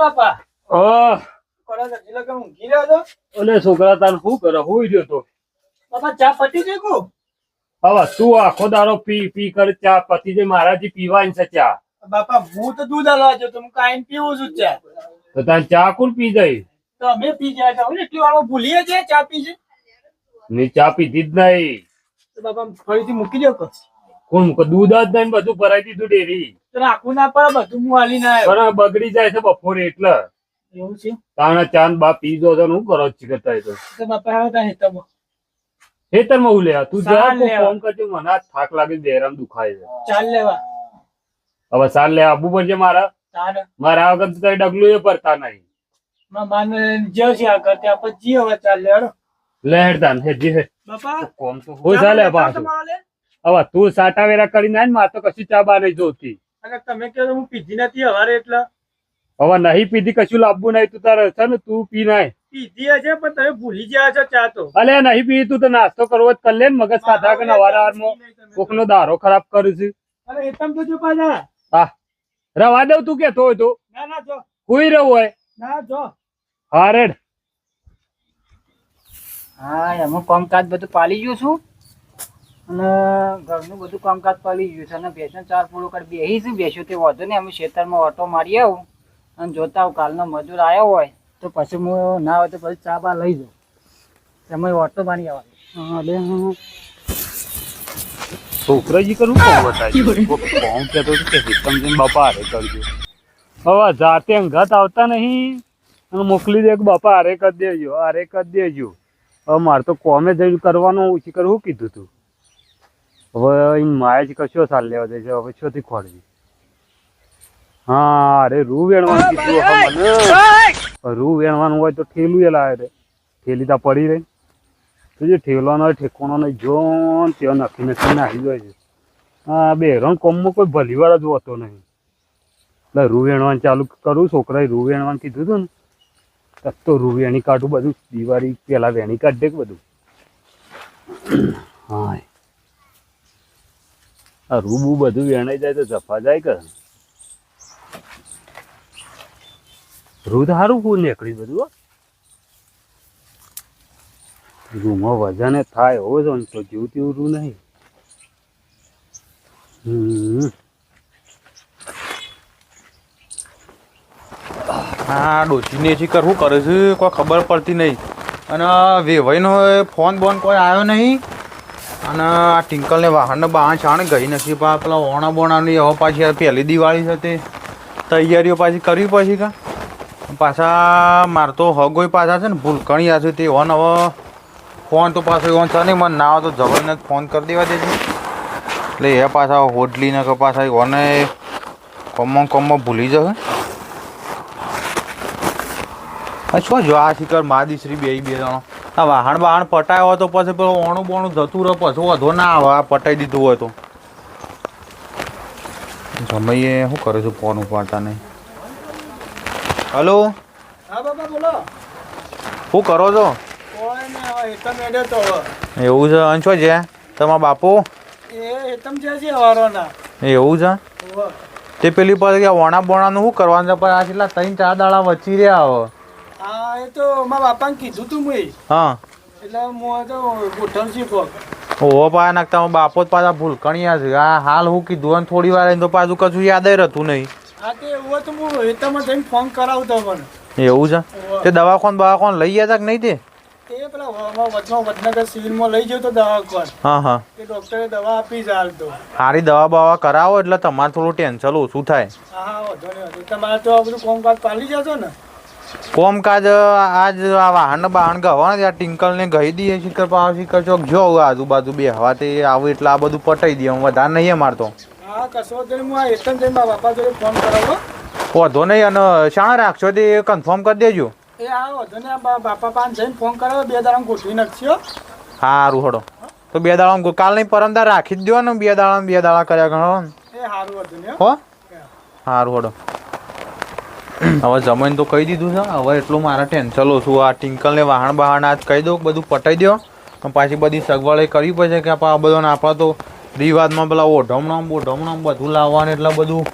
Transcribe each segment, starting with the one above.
બાપા? ઓહ રહ્યો છોકરા તાર શું કરે? હોઈ તો. બાપા ચા પતી ગઈ કો? હવે તું આખો દારો પી પી કર ચા પતિ જે મારાથી પીવાની છે ચા. બાપા હું તો દૂધ હલવા જો તો હું પીવું છું ચા. તો તાર ચા કોણ પી જાય? તો અમે પી ગયા હતા. ને એટલી ભૂલીએ છે ચા પી છે? ને ચા પીધી જ નહીં. તો બાપા ફરીથી મૂકી દો કોણ મૂકે? દૂધ જ નહીં બધું ભરાઈ દીધું ડેરી. તો રાખવું ના પડે બધું હું હાલી ના પણ બગડી જાય છે બપોરે એટલે. એવું છે? તાણા ચાંદ બા પી જો તો હું કરો છે કરતા તો. બાપા હવે હેતમાં ખેતરમાં હું લે તું જા ફોન કરજો મને થાક લાગે દેરામ દુખાય છે. ચાલ લેવા. હવે સાલ લે આબુ પડશે મારા. ચાલ મારા વગર તો ડગલું એ ભરતા નહીં. માન જે છે આ કરતે આપણે જી હવે ચાલ લે હેડો. લહેરદાન હે જે હે બાપા. કોમ તો હોય ચાલે પાછું. હવે તું સાટા વેરા કરી આય ને મારે તો કશું ચા બા નહીં જોતી. અને તમે કહો હું પીધી નથી હવારે એટલે. હવે નહીં પીધી કશું લાવવું નહીં તું તારે છે ને તું પી નાય. પીધી હશે પણ તમે ભૂલી ગયા છો ચા તો. અલે નહીં પી તું તો નાસ્તો કરવો જ કર લે ને મગજ સાધા કે નવા વારમાં કોકનો દારો ખરાબ કરું છું. અરે એકદમ તો જો પાછા. હા. રવા દઉં તું કેતો હોય તો. ના ના જો. કોઈ રહ્યું હોય. ના જો. હા રેડ. હા એમાં કામકાજ બધું પાલી ગયું છું. અને ઘરનું બધું કામકાજ પાલી ગયું છે અને ભેંસને ચાર પૂરો કરી બેસી છું બેસ્યું તે વધુ ને અમે ખેતરમાં ઓટો મારી આવું. અને જોતા આવું કાલનો મજૂર આવ્યો હોય તો પછી હું ના હોય તો પછી ચા બા લઈ જાઉં. તમે ઓટો મારી આવવા એટલે છોકરાજી કરું કોમ બતાવી કે બાપા હારે કરજો. હવે જાતે અંગાત આવતા નહીં અને મોકલી દે કે બાપા હારે કરી દેજો હારે કરી દેજો. હવે મારે તો કોમે જઈને કરવાનું ઓછી કરવું કીધું તું? હવે માય જ કશો સાલ લેવા દે છે હવે છોથી ખોડવી હા અરે રૂ વેણવાનું કીધું મને. રૂ વેણવાનું હોય તો ઠેલું એ લાવે રે. ઠેલી તા પડી રહી. તો જે ઠેલાનો ઠેકોનો નહીં જો ત્યાં નક્કી નક્કી નાખી જાય છે. હા બે રણ કોમમાં કોઈ ભલીવાર જ હોતો નહીં. એટલે રૂ વેણવાનું ચાલુ કરું છોકરાએ રૂ વેણવાનું કીધું હતું ને. તો રૂ વેણી કાઢું બધું. દિવાળી પેલા વેણી કાઢ દે બધું. હા આ રૂબુ બધું વેણાઈ જાય તો જફા જાય કે? રૂ તો સારું ફૂલ નીકળી બધું રૂમાં વજન થાય હોય તો તો જેવું તેવું રૂ નહીં. હા, ડોશીને છે કરવું કરે છે? કોઈ ખબર પડતી નહીં. અને વેવાઈનો ફોન બોન કોઈ આવ્યો નહીં? અને આ ટિંકલને વાહનને બહાર છાણ ગઈ નથી. પા પેલા ઓણા બોણાની હવે પાછી પહેલી દિવાળી છે તૈયારીઓ પાછી કરવી પછી કા? પાછા મારે તો હગોય પાછા છે ને, ભૂલકણી છે તે. ઓન હવે ફોન તો પાછો ઓન છે નહીં, મને ના આવે તો જ ફોન કરી દેવા દેજો. એટલે એ પાછા હોટલીને કે પાછા ઓને કોમમાં કોમમાં ભૂલી જશે. શું જો આ શિકર મા દીશ્રી બે બે જણો. આ વાહણ વાહણ પટાયો હોય તો પછી પેલો ઓણું બોણું જતું રહે પછી વધો ના આવે આ પટાઈ દીધું હોય તો. સમયે શું કરે છે ફોન ઉપાડતા નહીં હલો? હા બાબા બોલો. શું કરો છો? એવું છે અંશો છે તમારા બાપુ? એવું છે? તે પેલી પાસે કે વણા બોણાનું શું કરવાનું છે? પણ આ કેટલા ત્રણ ચાર દાડા વચ્ચી રહ્યા હવે હા. એ તો મારા બાપાને કીધું તું મેં. હા. એટલે હું તો ગોઠણ છે કોક ઓહો પા નાખતા બાપો જ પાછા ભૂલકણિયા છે. આ હાલ હું કીધું અને થોડી વાર તો પાછું કશું યાદ રહેતું નહીં. હા તે એવું તો હું હેતમાં જઈને ફોન કરાવતો પણ. એવું છે? તે દવાખાન બવાખાન લઈ ગયા હતા કે નહીં તે? પેલા વચમાં વડનગર સિવિલમાં લઈ ગયો તો દવાખાન. હા હા. તે ડોક્ટરે દવા આપી જ હાલ તો. સારી દવા બવા કરાવો એટલે તમારે થોડું ટેન્શન ઓછું થાય. હા હા વાંધો નહીં તમારે તો આ બધું કામકાજ પાલી જશો ને? કોમકાજ આજ આ વાહન વાહન ગવાના ને આ ટિંકલ ને ગઈ દઈએ શિખર પાવ શિખર ચોક. જો આજુબાજુ બે હવા તે આવું એટલે આ બધું પટાઈ દઈએ હું વધારે નહીં મારતો વાંધો નહીં અને શાણા રાખશો તે કન્ફર્મ કરી દેજો. એ હા વાંધો નહીં બાપા પાસે જઈને ફોન કરાવો બે દાડા ગોઠવી નાખશો સારું હડો. તો બે દાડા કાલ નહીં પરમદાર રાખી જ દો ને બે દાડા બે દાડા કર્યા ગણો ને એ સારું વાંધો હો. હો? સારું હડો. હવે જમીન તો કહી દીધું છે. હવે એટલું મારા ટેન્શન છું. આ ટિંકલને વાહણ બહાણ આજ કહી દઉં બધું પટાઈ દો પાછી બધી સગવડ કરવી પડશે કે આ બધો આપણા તો રિવાજમાં પેલા ઓઢમણામ બોઢમણામ બધું લાવવાનું એટલે બધું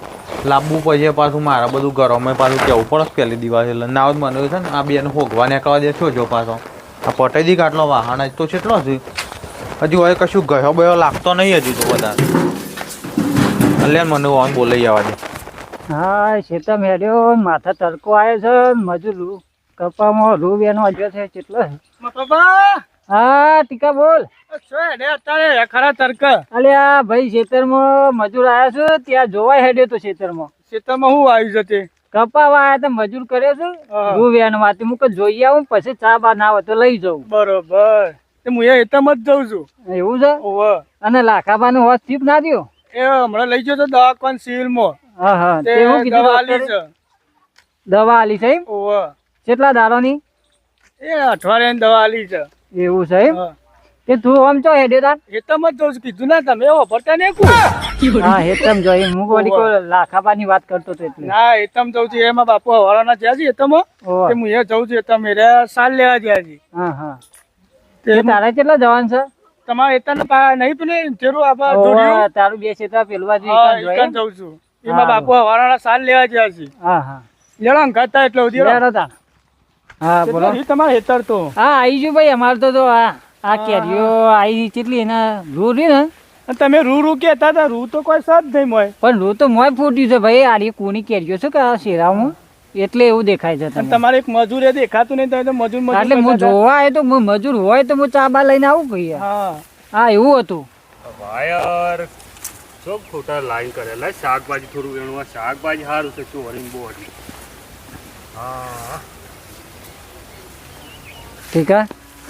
લાવવું પડશે પાછું. મારા બધું ઘરોમાં પાછું કેવું પડે પહેલી દિવાળી એટલે. ના જ મને છે ને આ બેન હોગવા નીકળવા દે છો જો પાછો. આ પટાઈ દી આટલો વાહણ જ તો કેટલો છે. હજુ હવે કશું ગયો બયો લાગતો નહીં હજુ તો બધા એટલે મને ઓન બોલાઈ જવા દે. હા શેતમ હેડ્યો માથે તડકો આવ્યો છે મજૂર કપામાં રૂ બેનો આવ્યો છે કેટલો હા ટીકા બોલ. અત્યારે? ખરા તર્ક અલે આ ભાઈ ખેતરમાં મજૂર આવ્યા છે ત્યાં જોવાય હેડ્યો તો ખેતરમાં ખેતરમાં હું આવ્યું છે તે? કપાવા આવ્યા તો મજૂર કર્યો છે. રૂ બેનમાંથી હું જોઈ આવું પછી ચા બા ના હોય તો લઈ જવું બરોબર. હું એ હેતમ જ જઉં છું. એવું છે? અને લાખાબાનું હોસ ચીપ ના દ્યો? એ હમણાં લઈ ગયો તો દવાખાન સિવિલમાં હા હા. તે તે હું કીધું દવા આલી ડોક્ટરે? છે. દવા આલી છે એમ? ઓવ કેટલા દારોની એ અઠવાડિયાની દવા આલી છે. એવું છે એમ? હા. તે આમ ચો તાર? કીધું. ના તમે વાપરતા ને કુ હા હેતમ જો એમ. હું બોલી કોઈ લાખાબાની વાત કરતો તો એટલે. ના હેતમ જઉં છું. એમાં બાપુ હવાળાના જ્યાં છે હેતમ ઓવા. હું એ જઉં છું તમે એ સાલ લેવા જ્યાં છે. હા હા. તે તે તારે કેટલા જવાન છે? તમારે હેતમ નહીં પણ જરૂર આપા ઓવા, જોડ્યું. તારું બે છે પેલું બાજુ હા એકાદ જોઈ જઉં છું. એમાં બાપુ વારાણા સાલ લેવા જ્યાં છે. હા હા. લેડા ખાતા એટલે ઉધી લેડો હા બોલો. તમારે હેતર તો. હા આવી જો ભાઈ અમારે તો તો આ આ કેરીઓ આવી કેટલી એના રૂ રહી ને? તમે રૂ રૂ કહેતા હતા રૂ તો કોઈ સાથ નહીં મોય. પણ રૂ તો મોય ફૂટ્યું છે ભાઈ આરી કોની કેરીઓ છે કે આ શેરામાં? એટલે એવું દેખાય છે તમારે એક મજૂર એ દેખાતું નહીં તમે તો મજૂર મજૂર એટલે હું જોવા આવ્યો તો મજૂર હોય તો હું ચા બા લઈને આવું ભાઈ. હા. હા એવું હતું. વાયર ચોક ખોટા લાઈન કરેલા. શાકભાજી થોડું વેણવા. શાકભાજી સારું છે. ચોરીને બોરી હા. ઠીક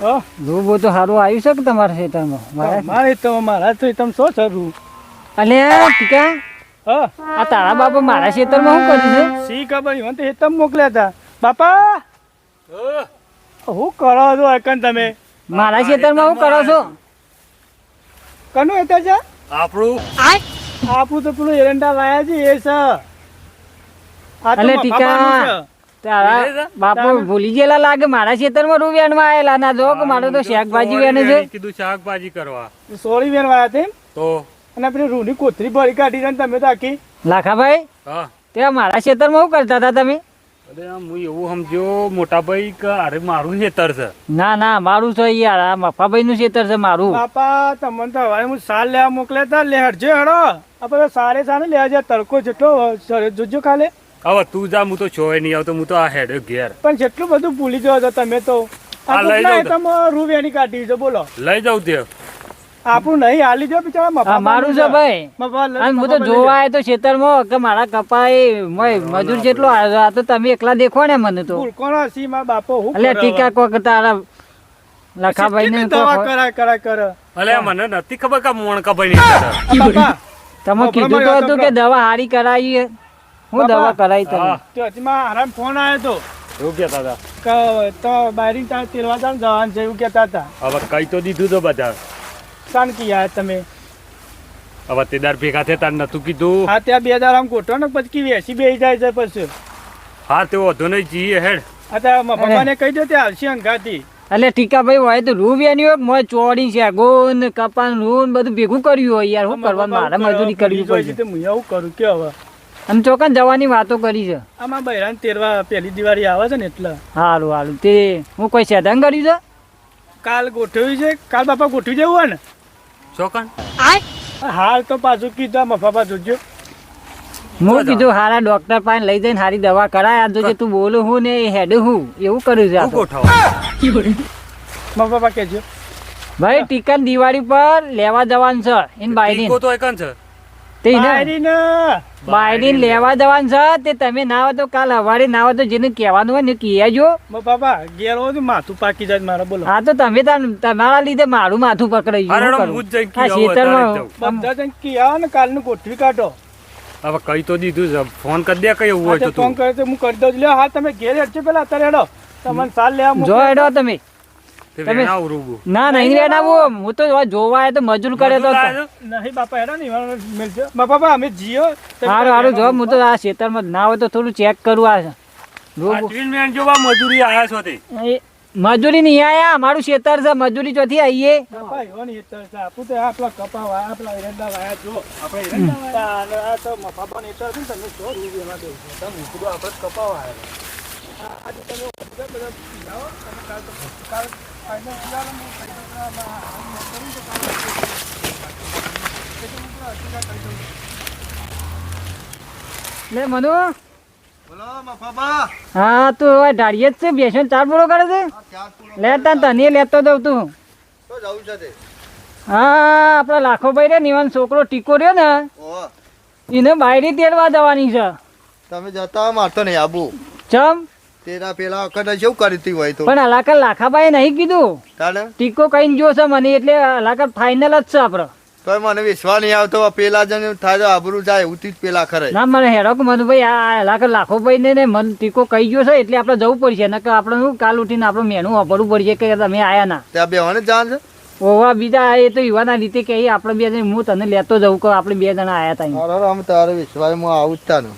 હા. રૂ બહુ તો સારું આવ્યું છે કે તમારા ખેતરમાં? મારા મારે તો મારા તો તમે શું છે રૂ અલે ટીકા? હા. આ તારા બાપા મારા ખેતરમાં શું કર્યું છે? સી ખબર? હું તો ખેતર મોકલ્યા હતા. બાપા! હું. કરો છો? એકન તમે? મારા ખેતરમાં શું કરો છો? કનું હેતર છે? આપણું? આપણું તો પેલું એરંડા લાયા છે એ છે. અલે ટીકા. તારા બાપુ ભૂલી ગયેલા લાગે મારા ખેતરમાં રૂ વેણવા આવેલા ના જો કે મારે તો શાકભાજી વેણે છે. કીધું શાકભાજી કરવા. સોળી વેણ વાયા તેમ તો? અને પેલી રૂની કોથરી ભરી કાઢી તમે તો આખી. લાખાભાઈ હા. ત્યાં મારા ખેતરમાં શું કરતા હતા તમે? અરે આમ હું એવું સમજ્યો મોટા ભાઈ કે અરે મારું ખેતર છે. ના ના મારું છે યાર આ મફાભાઈ નું ખેતર છે મારું. બાપા તમને તો હવે હું સાલ લેવા મોકલ્યા હતા લે હટજે હડો. આપણે સારે સાને લેવા જાય તડકો જેટલો જોજો કાલે હવે તું જા હું તો છોય નહીં આવતો હું તો આ હેડ્યો ઘેર. પણ જેટલું બધું ભૂલી જાવ છો તમે તો. હા, લઈ જાઉં રૂ વેણી કાઢી છે બોલો. લઈ જાઉં તે. આપણું નહીં હાલી જો બિચારા મફા મારું છે ભાઈ. અને હું તો જોવા આવ્યો તો ખેતરમાં કે મારા કપાઈ મોય મજૂર જેટલો આ તો તમે એકલા દેખો ને મને તો. કોણ હસી માં બાપો હું એટલે ટીકા? કોક તારા લખાભાઈ ને તો કરા કર કરે અલે મને નથી ખબર કે મોણકા ભાઈ ની તમે કીધું તો હતું કે દવા હારી કરાવી હું દવા કરાવી તમે. તો હજીમાં આરામ ફોન આવ્યો તો. એવું કહેતા હતા. કે તો બારી તાર તેલવા તાર જવાનું છે એવું કહેતા હતા. હવે કઈ તો દીધું તો બધા. શાન કી તમે? હવે તે દાર ભેગા થતા નતું કીધું. હા ત્યાં બે દાર આમ ગોઠવો ને પછી વેસી બેસી જાય છે પછી. હા તે વધુ નહીં જઈએ હેડ. હા તો મફાને કહી દો ત્યાં આવશે અંગાથી. એટલે ટીકાભાઈ હોય તો રૂ બેની હોય મોય ચોડી છે ગોન કપાન રૂન બધું ભેગું કર્યું હોય યાર. શું કરવાનું? મારે મજૂરી કરવી પડશે. હું એવું કરું કે હવે? આમ ચોકન જવાની વાતો કરી છે. આમાં બૈરાન તેરવા પહેલી દિવાળી આવે છે ને એટલે. હારું સારું તે હું કોઈ સેધન કર્યું છે? કાલ ગોઠવ્યું છે કાલ બાપા ગોઠવી જવું હોય ને? ચોકન? હાલ તો પાછું કીધું આ જોજો હું કીધું હારા ડોક્ટર પાસે લઈ જઈને હારી દવા કરાય. આ જો તું બોલું હું ને એ હેડ હું. એવું કર્યું છે ગોઠવ પાપા ભાઈ ટીકન દિવાળી પર લેવા જવાનું છે. ઇન ટીકો તો એકન છે. તે બાયડીન લેવા જવાનું છે. તે તમે ના હોય તો કાલ સવારે ના હોય તો જેને કહેવાનું હોય ને કહેજો મફા ઘેર હોય માથું પાકી જાય મારે બોલો. હા તો તમે તમારા લીધે મારું માથું પકડાઈ ગયું. હું શું જ જઈને આ કીધું હવે ખેતરમાં તારે જ બધા જણ કી આવો ને કાલનું ગોઠવી કાઢો. હવે કઈ તો દીધું છે. ફોન કરી દે કઈ એવું હોય તો તો ફોન કરે તો હું કરી દઉં. લ્યો હા તમે ઘેર હેડજો પેલા અત્યારે હેડો. તમને સાલ લેવા જો હેડો તમે. તમે- ના નહીં બેટાવું હું તો જોવા આવ્યો તો મજૂર કરે તો? નહીં બાપા હેડો ને મેળજો બાપા અમે જીઓ. સારું સારું જો હું તો આ ખેતરમાં ના હોય તો થોડું ચેક કરું આ. જોવા મજૂરી આવ્યા છો તે. મજૂરી નહીં આયા અમારું ખેતર છે મજૂરી ચોથી આવીએ બાપા લે મનુ? બોલો મફાબા. હા તું હવે ઢાળીએ જ છે બેસો ચાર પૂરો કરે છે? લે તાન તને લેતો દઉં તું. તો જવું છે તે. હા આપણા લાખોભાઈ રે નિવાન છોકરો ટીકો રહ્યો ને એને બાયરી તેડવા જવાની છે. તમે જતા મારતો નહીં આબુ. ચમ? તેરા પેલા વખત શું કરતી હોય તો? પણ અલાકર લાખાભાઈ નહીં કીધું. તાને ટીકો કઈ છે મને એટલે અલાકર ફાઇનલ જ છે આપડે. તો મને વિશ્વાસ નહીં આવતો પેલા જણ થાય આબરૂ જાય એવું જ પેલા ખરે. ના મને હેડો કે મનુભાઈ આ અલાકર લાખો ભાઈ ને મન ટીકો કહી ગયો છે એટલે આપણે જવું પડશે નકર આપણે શું કાલ ઉઠીને આપણે મેનું વાપરવું પડશે કે તમે આયા ના. ત્યાં બે ને જાણ છે? ઓવા બીજા એ તો યુવાના રીતે કે આપણે બે જણ હું તને લેતો જવું કે આપણે બે જણા આયા તા અરે વિશ્વાસ તારે વિશ્વાસમાં આવું જ તાનું.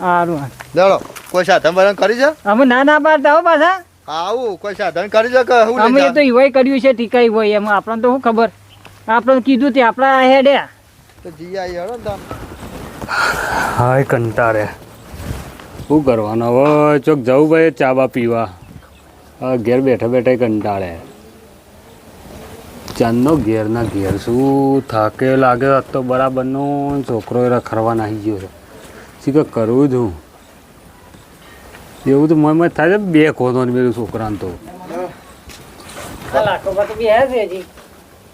સારું લેડો કોઈ સાધન બરણ કરી છે? અમે ના ના પાડતા હો પાછા. આવું કોઈ સાધન કરી છે કે હું અમે તો યુવાઈ કર્યું છે ટીકાઈ હોય એમાં. આપણને તો શું ખબર? આપણે કીધું તે આપણા હેડ્યા તો હેડો હાય કંટાળે. શું કરવાનું હવે? ચોક જવું ભાઈ ચા બા પીવા. ઘેર બેઠા બેઠા કંટાળે. ચાંદનો ઘેરના ઘેર શું થાકે લાગે? તો બરાબરનો છોકરો રખડવા નાહી ગયો છે. શી કે કરવું જ હું. એવું તો મનમાં થાય છે બે ખોદો ને મેરું છોકરાને તો. લાખો તો બે છે હજી.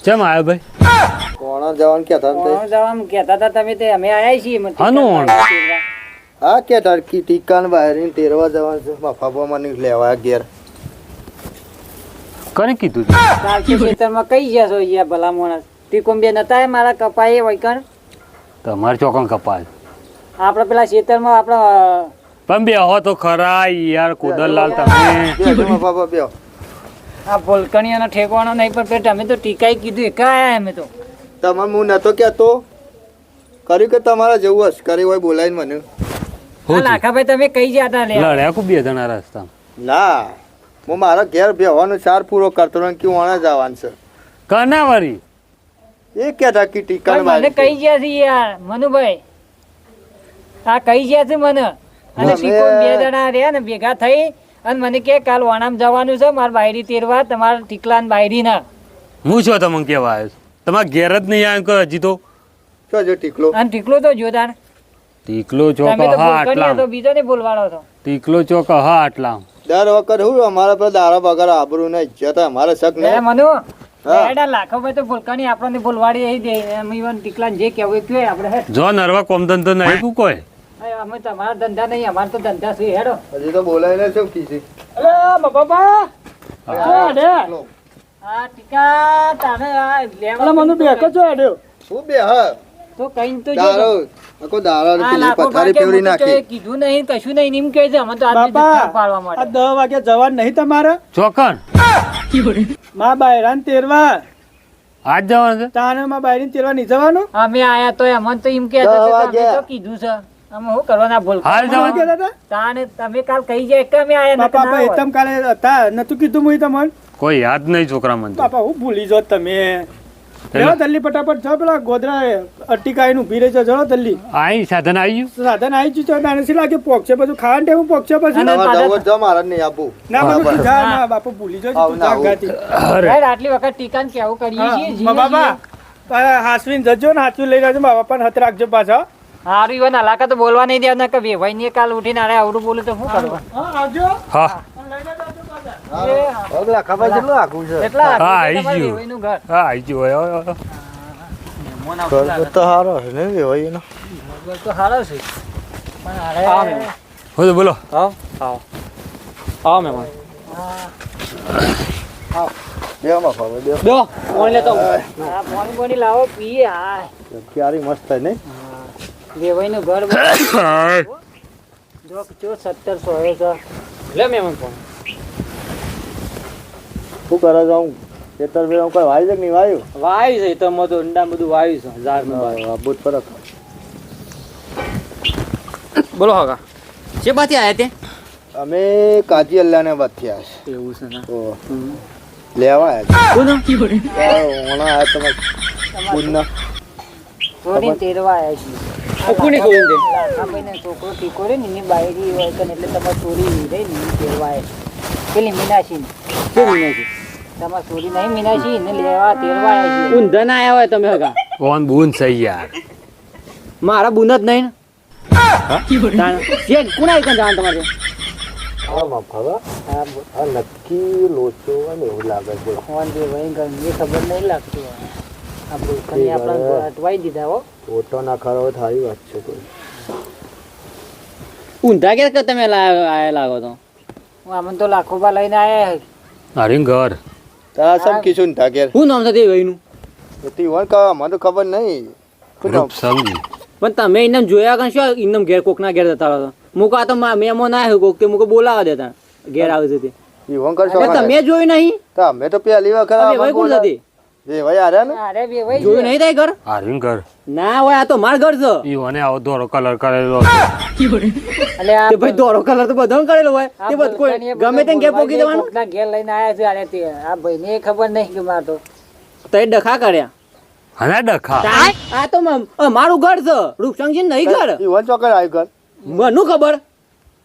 કેમ આવ્યો ભાઈ? કોણ જવાનું કહેતા ને કોણ જવા કહેતા હતા તમે તે અમે આયા છીએ હાનું હા કે ટર્કી ટીકાન વાયરીને ટેરવા જવાનું છે મને લેવા ઘેર. કોને કીધું તું? ખેતરમાં કઈ ગયા છો યાર ભલા માણસ. ટીકોમ બે નતા એ મારા કપાએ વૈકણ તમારે ચોકણ કપાલ આપણે પેલા ખેતરમાં આપણે પણ બે હો તો ખરા યાર કોદરલાલ તમે. બાબા બેહો. આ ભોલકણીઓનો ઠેકવાનો નહીં પણ પેટ અમે તો ટીકાઈ કીધું એકા આયા અમે તો. તમે હું નતો કહેતો. કર્યું કે તમારા જેવું હશ કર્યું હોય બોલાવીને મને. આ લાખાભાઈ તમે કઈ જતા લે લડ્યા ખૂબ બે જણા રસ્તા ના હું મારા ઘેર બેહવાનો ચાર પૂરો કરતો ને કે હું જવાનું છે. કનાવરી એ કહેતા કે ટીકા મને કઈ ગયા છે યાર મનુભાઈ? આ કઈ ગયા છે મને. અને શીખો બે જણા રહ્યા ને ભેગા થઈ અને મને કે કાલ વાણામ જવાનું છે મારા બાયરી તેરવા તમારા ટીકલા ને બાયરી ના હું છો તમને કેવા આવ્યો છું? તમારા ઘેર જ નહીં આવ્યો કે હજી તો? શું છે ટીકલો? અને ટીકલો તો જોદાર ટીકલો છો કે હા ભૂલકણીયા તો આટલા. બીજો ને બોલવાનો છો. ટીકલો ચોક હા આટલા. દર વખત હું અમારા પર દારા વગર આબરૂ નહીં ઇજ્જત અમારે શક ને મનુ એડા લાખો ભાઈ તો ભૂલકાની આપણને બોલવાડી અહીં દે એમ ઈવન ટીકલા જે કહેવું એ આપણે જો નરવા કોમધન તો નહીં કોઈ? અમે તમારા ધંધા નહીં અમારે તો ધંધા છે હેડો. હજી તો બોલાવીને શું કીધી અરે બાપા અરે આ ટીકા તારે આ લેવા મને બેકો છો અડ્યો હું બે હા? તો કઈ તો દારો આખો દારો પેલી પથારી ભાઈ કે ફેવરી હું તો નાખી. કીધું નહીં કશું નહીં એમ કહે છે અમે તો આજ પાડવા આ વાગે જવાનું નહીં તમારે? ચોકન. માં બાયરાન તેરવા. આજ જવાનું છે? તાને માં બાયરીન તેરવા નહીં જવાનું? અમે આયા તો અમને તો એમ કહે છે દસ કે તો કીધું છે. અમે શું કરવાના ભૂલ હાલ શું જવાનું કહેતા હતા? તાને તમે કાલ કહી જાય કે અમે આયા બાપા નકર ના બાપા હોય. એતમ કાલે હતા નતું કીધું મું તમને કોઈ યાદ નહીં છોકરા મને તો. હું ભૂલી જો તમે લેવો જલ્દી ફટાફટ છો પેલા ગોધરા અટીકાઈ આઈ સાધન આવી ગયું સાધન આવી ગયું છે નાને શી લાગે પોકશે બધું ખાવાનું ટેવું પોકશે પછી પાછા- જવું જ મારે ના બધું જા ના બાપુ ભૂલી જો તું ના જા આવું. ગાતી અરે આટલી વખત ટીકાને કેવું કરીએ છીએ બાબા હાસવીન જજો ને હાચવી લઈ જાજો બાપા પણ હાથ રાખજો પાછા હારું ઈવન હલાકા તો બોલવા નહીં દેવાના કે વેવાઈ ને કાલ ઉઠીને આરે આવડું બોલું તો શું કરવા હા આવજો. હા. હવે ખબર કેટલું આખું છે? કેટલા હા, ગયું. હા આવી ગયું. ઘર તો સારો છે ને વેવાઈ એનો ઘર તો સારો છે. પણ હારે બોલો. બોલો બે મફાબા બે. આ પાણી બોણી લાવો પીએ હા ક્યારે મસ્ત થાય નહીં? વેવાઈનું ઘર જો જો સત્તરસો હવે છે શું કરે છે? હું ખેતર ભાઈ હું કોઈ વાય છે કે નહીં વાયુ? વાયુ છે તો મતો ઊંડા બધું વાયુ છે ઝાડનું બહુ પર બોલો હા જે બાથી આયા તે? અમે કાજી અલ્લાને વધ્યા છે. એવું છે ને? તો લેવા આવ્યા છે. ઓણા આવ્યા તમે બુનના છોડીને તેરવા આવ્યા છીએ. કોને કહું તે? આપણે છોકરો ટીકો રે ને એની બાયરી હોય કે એટલે તમારે ચોરી રહી ને કહેવાય. પેલી મીનાશી શું મીનાશી તમારે ચોરી નહીં મીનાશી ને લેવા તેરવા આવ્યા છીએ. ઊંધા આવ્યા હોય તમે હગા. કોણ બૂન સહી યાર મારા બુન જ નહીં ને. કોણ આવી કાન જાણ તમારે. નક્કી લોચો અને એવું લાગે છે. ખબર નહીં લાગતું આપણા અટવાઈ દીધા હો. ફોટો ના ખરો સારી વાત છે કોઈ. ઊંધા કે કે તમે આયા લાગો તો? હું આમને તો લાખોબા લઈને આવ્યા અરે ઘર. સમ નામ તી વણ મને ખબર નહીં? પણ તમે એને જોયા કે શું ઇનમ ઘેર કોકના ઘેર જતા રહો મુકા તો મેમો ના આવ્યો કોક તે મુકો બોલાવા દેતા ઘેર આવે છે તે. તમે જોયું નહીં? તો અમે તો પહેલી વખત તમે કોણ હતી એ ભાઈ આર્યા ને? અરે બે ભાઈ જોયું નહીં તાય ઘર? આર્યન ઘર ના હોય આ તો માર ઘર છે. ઈ મને આવો દોરો કલર કરેલો. એટલે આ ભાઈ દોરો કલર તો બધાને કરેલો હોય. તે બધું કોઈ ગમે તેને ઘેર પોકી દેવાનું. કોકના ઘેર લઈને આવ્યા છે અરે તે. આ ભાઈને એ ખબર નહીં કે માર તો. તઈ ડખા કર્યા. હને ડખા? આ તો મારું ઘર છે. રૂપસંગ છે નહીં ઘર? ઈ આવ્યું ઘર. મને ખબર?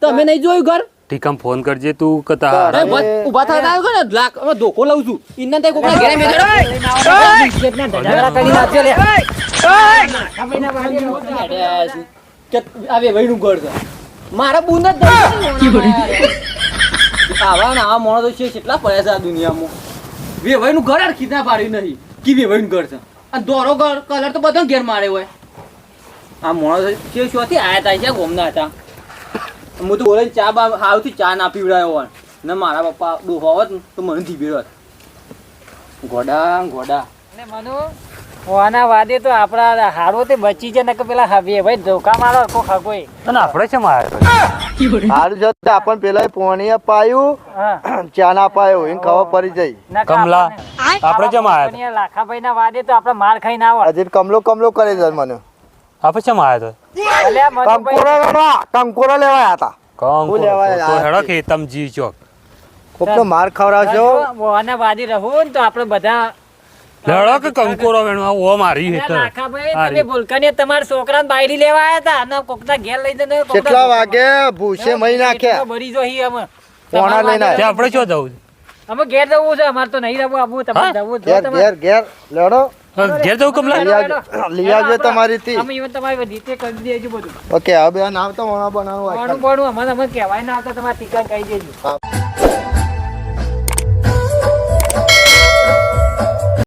તમે નહીં જોયું ઘર? ટીકમ ફોન કરજે તું કતા અરે બસ ઊભા થા ના ને લાખ અમે ધોકો લઉં છું ઇન્ના તે કોકના ઘરે મે જડો કરી નાખ્યો લે કે આ મારા બુંદ જ. આવા ને આવા માણસો છે કેટલા પડ્યા છે આ દુનિયામાં બે ભાઈનું ઘર જ ખીધા પાડ્યું નહીં કે બે ભાઈનું ઘર છે અને દોરો ઘર કલર તો બધો ઘેર મારે હોય આ મોણો છે શોથી આયા તા છે ગોમના હતા હું તો બોલે ચા બા હાવથી ચા ના પીવડાયો હોય. ને મારા પપ્પા ડોહા હોત તો મને ધીબેરો હોત. ગોડા ગોડા. ને મનુ ઓના વાદે તો આપડા હારો તે બચી જાય નકર પેલા હવે ભાઈ ધોકા મારો કો ખગોય અને આપણે છે મારે? સારું જો તો આપણને પેલા પોણીએ પાયું હા. ચા ના પાયો એને ખબર પડી જાય કમલા, આપણે કેમ આયા લાખાભાઈ ના વાદે તો આપડે માર ખાઈને આવો હજી કમલો કમલો કરે છે મને. આપણે પછી મારે તો? કંકોરા લેવા કંકોરા લેવા આવ્યા હતા કંકો લેવા તો હેડો કે તમ જી ચોક કોપનો માર ખવડાવશો. ઓના વાદી રહો ને તો આપણે બધા હેડો કે કંકોરો વેણવા ઓ મારી હેતર લાખાભાઈ હારી. તમે ભૂલકાને તમારા છોકરાને બાયરી લેવા આયા હતા. અને કોકના ઘેર લઈ કોકના કેટલા વાગે? ભૂસે મહી નાખ્યા. ભરી જો હી અમે. પોણા લઈને તે આપણે શું જવું અમે ઘેર જવું છે અમારે તો નહીં જવું આવું તમારે જવું ઘેર ઘેર લેડો. ઘેર જવું કમલા લઈ આવજો તમારી થી અમે તમારી રીતે કરી દેજો બધું. ઓકે હવે નામ તો વણા બનાવવાનું ભણું ભણું અમારે અમે કહેવાય ના આવતા તમારે ટીકા કહી દેજો.